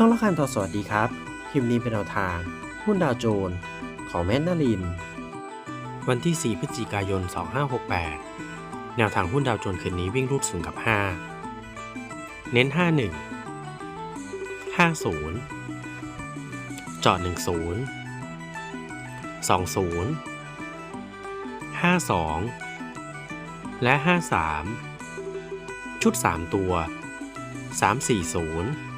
ช่องละคันทอสวัสดีครับ คลิปนี้เป็นแนวทาง หุ้นดาวโจนส์ของแมนนาลิน วันที่ 4 พฤศจิกายน 2568 แนวทางหุ้นดาวโจนส์คืนนี้วิ่งรูด0กับ 5 เน้น 51 50จาะ10 20 52 และ 53 ชุด 3 ตัว 340